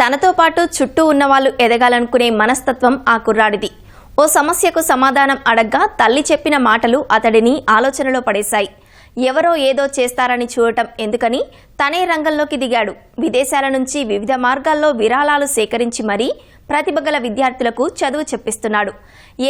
తనతో పాటు చుట్టూ ఉన్నవాళ్ళు ఎదగాలనుకునే మనస్తత్వం ఆ కుర్రాడిది. ఓ సమస్యకు సమాధానం అడగ్గా తల్లి చెప్పిన మాటలు అతడిని ఆలోచనలో పడేశాయి. ఎవరో ఏదో చేస్తారని చూడటం ఎందుకని తనే రంగంలోకి దిగాడు. విదేశాల నుంచి వివిధ మార్గాల్లో విరాళాలు సేకరించి మరీ ప్రతిభ గల విద్యార్థులకు చదువు చెప్పిస్తున్నాడు.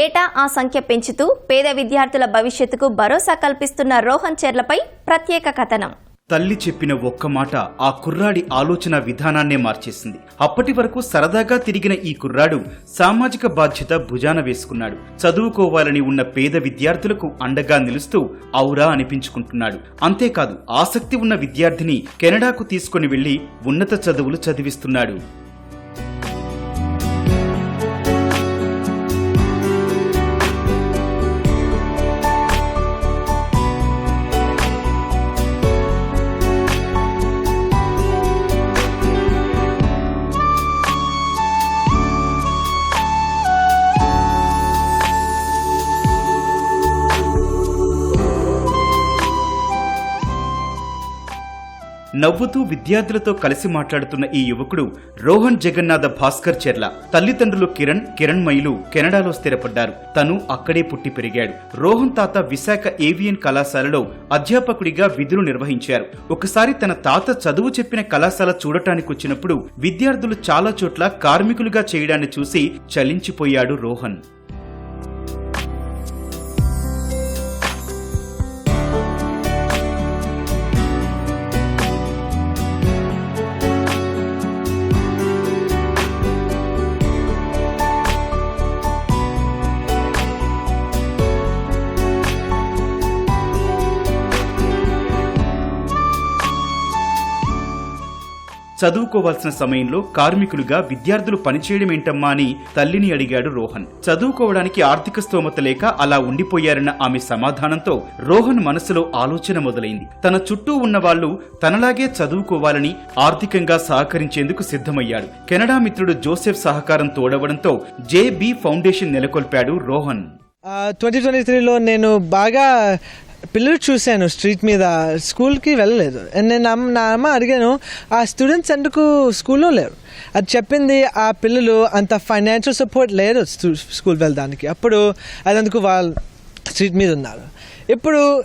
ఏటా ఆ సంఖ్య పెంచుతూ పేద విద్యార్థుల భవిష్యత్తుకు భరోసా కల్పిస్తున్న రోహన్ చెర్లపై ప్రత్యేక కథనం. తల్లి చెప్పిన ఒక్క మాట ఆ కుర్రాడి ఆలోచన విధానాన్నే మార్చేసింది. అప్పటి వరకు సరదాగా తిరిగిన ఈ కుర్రాడు సామాజిక బాధ్యత భుజాన వేసుకున్నాడు. చదువుకోవాలని ఉన్న పేద విద్యార్థులకు అండగా నిలుస్తూ ఔరా అనిపించుకుంటున్నాడు. అంతేకాదు ఆసక్తి ఉన్న విద్యార్థిని కెనడాకు తీసుకుని వెళ్ళి ఉన్నత చదువులు చదివిస్తున్నాడు. నవ్వుతూ విద్యార్థులతో కలిసి మాట్లాడుతున్న ఈ యువకుడు రోహన్ జగన్నాథ భాస్కర్ చెర్ల. తల్లిదండ్రులు కిరణ్ కిరణ్ మయిలు కెనడాలో స్థిరపడ్డారు. తను అక్కడే పుట్టి పెరిగాడు. రోహన్ తాత విశాఖ ఏవియన్ కళాశాలలో అధ్యాపకుడిగా విధులు నిర్వహించారు. ఒకసారి తన తాత చదువు చెప్పిన కళాశాల చూడటానికి వచ్చినప్పుడు విద్యార్థులు చాలా చోట్ల కార్మికులుగా చేయడాన్ని చూసి చలించిపోయాడు రోహన్. చదువుకోవాల్సిన సమయంలో కార్మికులుగా విద్యార్థులు పనిచేయడం ఏంటమ్మా అని తల్లిని అడిగాడు రోహన్. చదువుకోవడానికి ఆర్థిక స్తోమత లేక అలా ఉండిపోయారన్న ఆమె సమాధానంతో రోహన్ మనసులో ఆలోచన మొదలైంది. తన చుట్టూ ఉన్న వాళ్ళు తనలాగే చదువుకోవాలని ఆర్థికంగా సహకరించేందుకు సిద్ధమయ్యాడు. కెనడా మిత్రుడు జోసెఫ్ సహకారం తోడవడంతో జేబీ ఫౌండేషన్ నెలకొల్పాడు రోహన్. ట్వంటీ ట్వంటీ త్రీలో నేను బాగా పిల్లలు చూశాను స్ట్రీట్ మీద స్కూల్కి వెళ్ళలేదు. నేను అమ్మ నా అమ్మ అడిగాను ఆ స్టూడెంట్స్ ఎందుకు స్కూల్లో లేరు? అది చెప్పింది ఆ పిల్లలు అంత ఫైనాన్షియల్ సపోర్ట్ లేదు స్కూల్ వెళ్ళడానికి. అప్పుడు అదందుకు వాళ్ళు స్ట్రీట్ మీద ఉన్నారు. ఇప్పుడు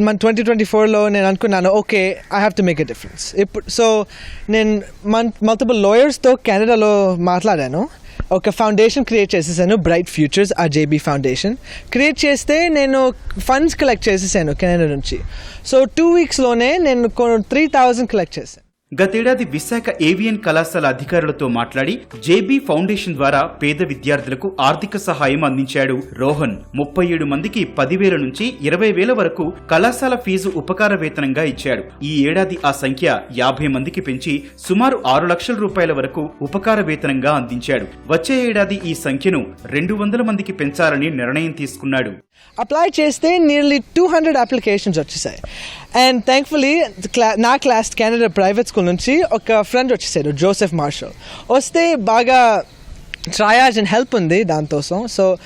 మన ట్వంటీ ట్వంటీ ఫోర్లో నేను అనుకున్నాను okay I have to make a difference ఇప్పుడు సో నేను మన్ మల్టిపుల్ లాయర్స్తో కెనడాలో మాట్లాడాను. ఒక ఫౌండేషన్ క్రియేట్ చేసేసాను. బ్రైట్ ఫ్యూచర్స్ ఆ జేబీ ఫౌండేషన్ క్రియేట్ చేస్తే నేను ఫండ్స్ కలెక్ట్ చేసేసాను కెనడా నుంచి. సో టూ వీక్స్లోనే నేను త్రీ థౌజండ్ కలెక్ట్ చేశాను. గతేడాది విశాఖ ఏవియన్ కళాశాల అధికారులతో మాట్లాడి జేబీ ఫౌండేషన్ ద్వారా పేద విద్యార్థులకు ఆర్థిక సహాయం అందించాడు రోహన్. ముప్పై ఏడు మందికి పదివేల నుంచి ఇరవై వేల వరకు కళాశాల ఫీజు ఉపకార వేతనంగా ఇచ్చాడు. ఈ ఏడాది ఆ సంఖ్య యాభై మందికి పెంచి సుమారు ఆరు లక్షల రూపాయల వరకు ఉపకార వేతనంగా అందించాడు. వచ్చే ఏడాది ఈ సంఖ్యను రెండు వందల మందికి పెంచాలని నిర్ణయం తీసుకున్నాడు. అప్లై చేస్తే నియర్లీ టూ హండ్రెడ్ అప్లికేషన్స్ వచ్చేసాయి. అండ్ థ్యాంక్ఫుల్లీ క్లా నా క్లాస్ కెనడా ప్రైవేట్ స్కూల్ నుంచి ఒక ఫ్రెండ్ వచ్చేసాడు జోసెఫ్ మార్షల్ వస్తే బాగా ట్రయాజ్ అండ్ హెల్ప్ ఉంది దానికోసం సో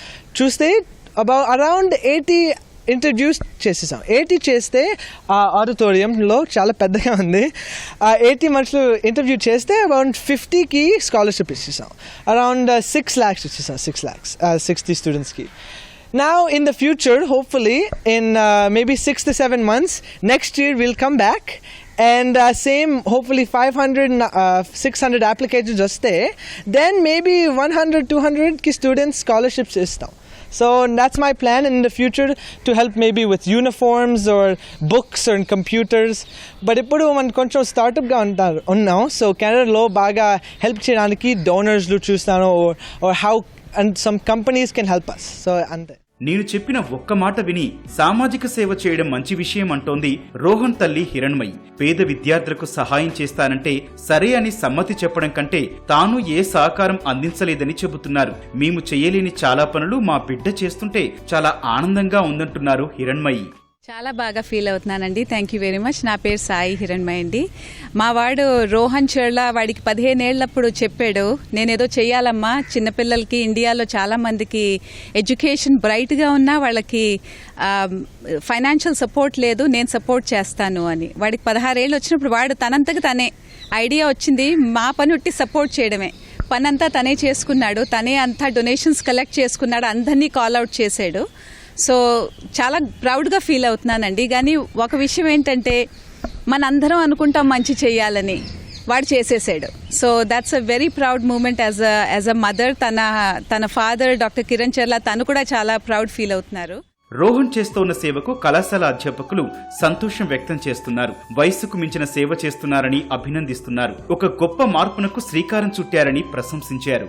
చూస్తే అబౌట్ అరౌండ్ ఎయిటీ ఇంట్రడ్యూస్ చేసేసాం. ఎయిటీ చేస్తే ఆ ఆడిటోరియంలో చాలా పెద్దగా ఉంది. ఆ ఎయిటీ మనుషులు ఇంటర్వ్యూ చేస్తే అరౌండ్ ఫిఫ్టీకి స్కాలర్షిప్ ఇచ్చేసాం. అరౌండ్ సిక్స్ ల్యాక్స్ ఇచ్చేసాం సిక్స్ ల్యాక్స్ సిక్స్టీ స్టూడెంట్స్కి Now, in the future, hopefully, in uh, maybe six to seven months, next year we'll come back and uh, same, hopefully 500, uh, 600 applications just there. Then maybe 100, 200 ki students scholarships istam. So that's my plan in the future to help maybe with uniforms or books or computers. But ఇప్పుడు మనం కొంచెం స్టార్ట్అప్గా ఉంటారు ఉన్నాం so కెనడాలో బాగా help చేయడానికి డోనర్స్లు చూస్తాను or how and some companies can help us. So అంతే నేను చెప్పిన ఒక్క మాట విని సామాజిక సేవ చేయడం మంచి విషయం అంటోంది రోహన్ తల్లి హిరణ్మయి. పేద విద్యార్థులకు సహాయం చేస్తానంటే సరే అని సమ్మతి చెప్పడం కంటే తాను ఏ సహకారం అందించలేదని చెబుతున్నారు. మేము చేయలేని చాలా పనులు మా బిడ్డ చేస్తుంటే చాలా ఆనందంగా ఉందంటున్నారు హిరణ్మయి. చాలా బాగా ఫీల్ అవుతున్నానండి. థ్యాంక్ యూ వెరీ మచ్ నా పేరు సాయి హిరణ్మయ్ అండి. మా వాడు రోహన్ చర్ల వాడికి పదిహేను ఏళ్ళప్పుడు చెప్పాడు నేనేదో చెయ్యాలమ్మా. చిన్నపిల్లలకి ఇండియాలో చాలా మందికి ఎడ్యుకేషన్ బ్రైట్గా ఉన్నా వాళ్ళకి ఫైనాన్షియల్ సపోర్ట్ లేదు నేను సపోర్ట్ చేస్తాను అని. వాడికి పదహారేళ్ళు వచ్చినప్పుడు వాడు తనంతకు తనే ఐడియా వచ్చింది మా పని ఉట్టి సపోర్ట్ చేయడమే. పని అంతా తనే చేసుకున్నాడు. తనే అంతా డొనేషన్స్ కలెక్ట్ చేసుకున్నాడు. అందరినీ కాల్ అవుట్ చేశాడు. సో చాలా ప్రౌడ్గా ఫీల్ అవుతున్నానండి. కానీ ఒక విషయం ఏంటంటే మనందరం అనుకుంటాం మంచి చేయాలని వాడు చేసేసాడు. So that's a very proud moment as a as a mother తన తన ఫాదర్ డాక్టర్ కిరణ్ చర్ల తను కూడా చాలా ప్రౌడ్ ఫీల్ అవుతున్నారు. రోహన్ చేస్తోన్న సేవకు కళాశాల అధ్యాపకులు సంతోషం వ్యక్తం చేస్తున్నారు. వయసుకు మించిన సేవ చేస్తున్నారని అభినందిస్తున్నారు. ఒక గొప్ప మార్పునకు శ్రీకారం చుట్టారని ప్రశంసించారు.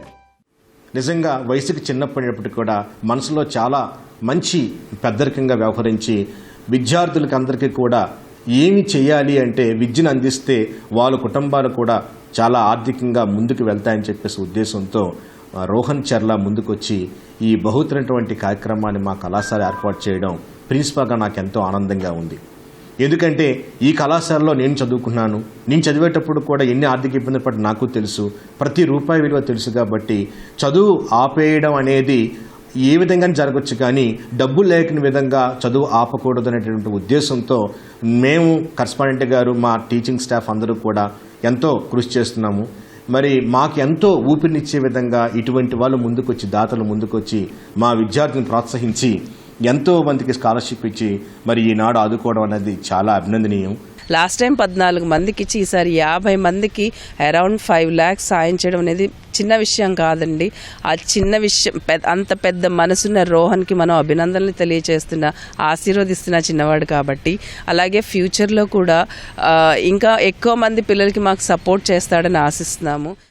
నిజంగా వయసుకి చిన్నప్పటినప్పటికీ కూడా మనసులో చాలా మంచి పెద్దరికంగా వ్యవహరించి విద్యార్థులకి అందరికీ కూడా ఏమి చేయాలి అంటే విద్యను అందిస్తే వాళ్ళ కుటుంబాలు కూడా చాలా ఆర్థికంగా ముందుకు వెళ్తాయని చెప్పేసి ఉద్దేశంతో రోహన్ చర్ల ముందుకొచ్చి ఈ బహుతరటువంటి కార్యక్రమాన్ని మా కళాశాల ఏర్పాటు చేయడం ప్రిన్సిపాల్గా నాకు ఎంతో ఆనందంగా ఉంది. ఎందుకంటే ఈ కళాశాలలో నేను చదువుకున్నాను. నేను చదివేటప్పుడు కూడా ఎన్ని ఆర్థిక ఇబ్బందులు పడి నాకు తెలుసు. ప్రతి రూపాయి విలువ తెలుసు కాబట్టి చదువు ఆపేయడం అనేది ఏ విధంగా జరగచ్చు కానీ డబ్బు లేకని విధంగా చదువు ఆపకూడదు అనేటువంటి ఉద్దేశంతో మేము కరస్పాండెంట్ గారు మా టీచింగ్ స్టాఫ్ అందరూ కూడా ఎంతో కృషి చేస్తున్నాము. మరి మాకు ఎంతో ఊపిరినిచ్చే విధంగా ఇటువంటి వాళ్ళు ముందుకొచ్చి దాతలు ముందుకొచ్చి మా విద్యార్థిని ప్రోత్సహించి ఎంతో మందికి స్కాలర్షిప్ ఇచ్చి మరి ఈనాడు ఆదుకోవడం అనేది చాలా అభినందనీయం. లాస్ట్ టైం పద్నాలుగు మందికి ఇచ్చి ఈసారి యాభై మందికి అరౌండ్ ఫైవ్ ల్యాక్స్ సాయం చేయడం అనేది చిన్న విషయం కాదండి. ఆ చిన్న విషయం పెద్ద అంత పెద్ద మనసున్న రోహన్కి మనం అభినందనలు తెలియజేస్తున్న ఆశీర్వదిస్తున్న చిన్నవాడు కాబట్టి. అలాగే ఫ్యూచర్లో కూడా ఇంకా ఎక్కువ మంది పిల్లలకి మాకు సపోర్ట్ చేస్తాడని ఆశిస్తున్నాము.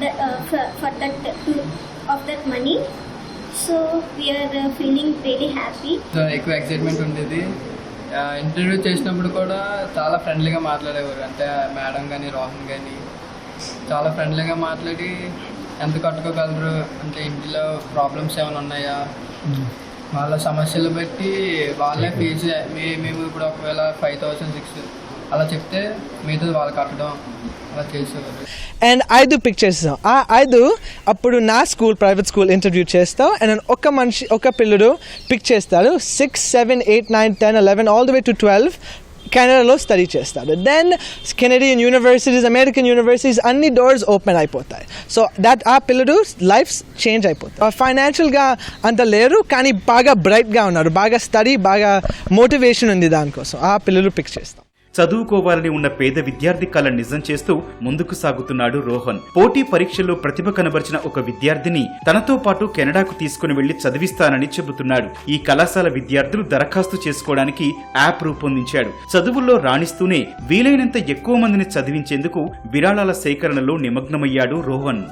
that, uh, for, for that uh, of that money. So we are uh, feeling really happy. ఎక్కువ ఎక్సైట్మెంట్ ఉండేది. ఇంటర్వ్యూ చేసినప్పుడు కూడా చాలా ఫ్రెండ్లీగా మాట్లాడేవారు. అంటే మేడం కానీ రోహన్ కానీ చాలా ఫ్రెండ్లీగా మాట్లాడి ఎంత కట్టుకోగలరు? అంటే ఇంటిలో ప్రాబ్లమ్స్ ఏమైనా ఉన్నాయా? వాళ్ళ సమస్యలు బట్టి వాళ్ళే ఫీజు మేము ఇప్పుడు ఒకవేళ ఫైవ్ థౌసండ్ సిక్స్ అలా చెప్తే మిగతా వాళ్ళు కట్టడం. అండ్ ఐదు పిక్చర్స్ చేస్తాం ఆ ఐదు అప్పుడు నా స్కూల్ ప్రైవేట్ స్కూల్ ఇంటర్వ్యూ చేస్తాం అండ్ ఒక మనిషి ఒక పిల్లడు పిక్ చేస్తాడు. Six seven eight nine ten eleven all the way to twelve కెనడాలో స్టడీ చేస్తాడు. Then Canadian universities American universities అన్ని డోర్స్ ఓపెన్ అయిపోతాయి. సో దట్ ఆ పిల్లడు లైఫ్ చేంజ్ అయిపోతాయి. Uh, ఫైనాన్షియల్గా అంత లేరు కానీ బాగా బ్రైట్గా ఉన్నారు బాగా స్టడీ బాగా మోటివేషన్ ఉంది దానికోసం. ఆ పిల్లలు పిక్ చేస్తాం. చదువుకోవాలని ఉన్న పేద విద్యార్థి కళ నిజం చేస్తూ ముందుకు సాగుతున్నాడు రోహన్. పోటీ పరీక్షల్లో ప్రతిభ కనబరిచిన ఒక విద్యార్థిని తనతో పాటు కెనడాకు తీసుకుని వెళ్ళి చదివిస్తానని చెబుతున్నాడు. ఈ కళాశాల విద్యార్థులు దరఖాస్తు చేసుకోవడానికి యాప్ రూపొందించాడు. చదువుల్లో రాణిస్తూనే వీలైనంత ఎక్కువ మందిని చదివించేందుకు విరాళాల సేకరణలో నిమగ్నమయ్యాడు రోహన్.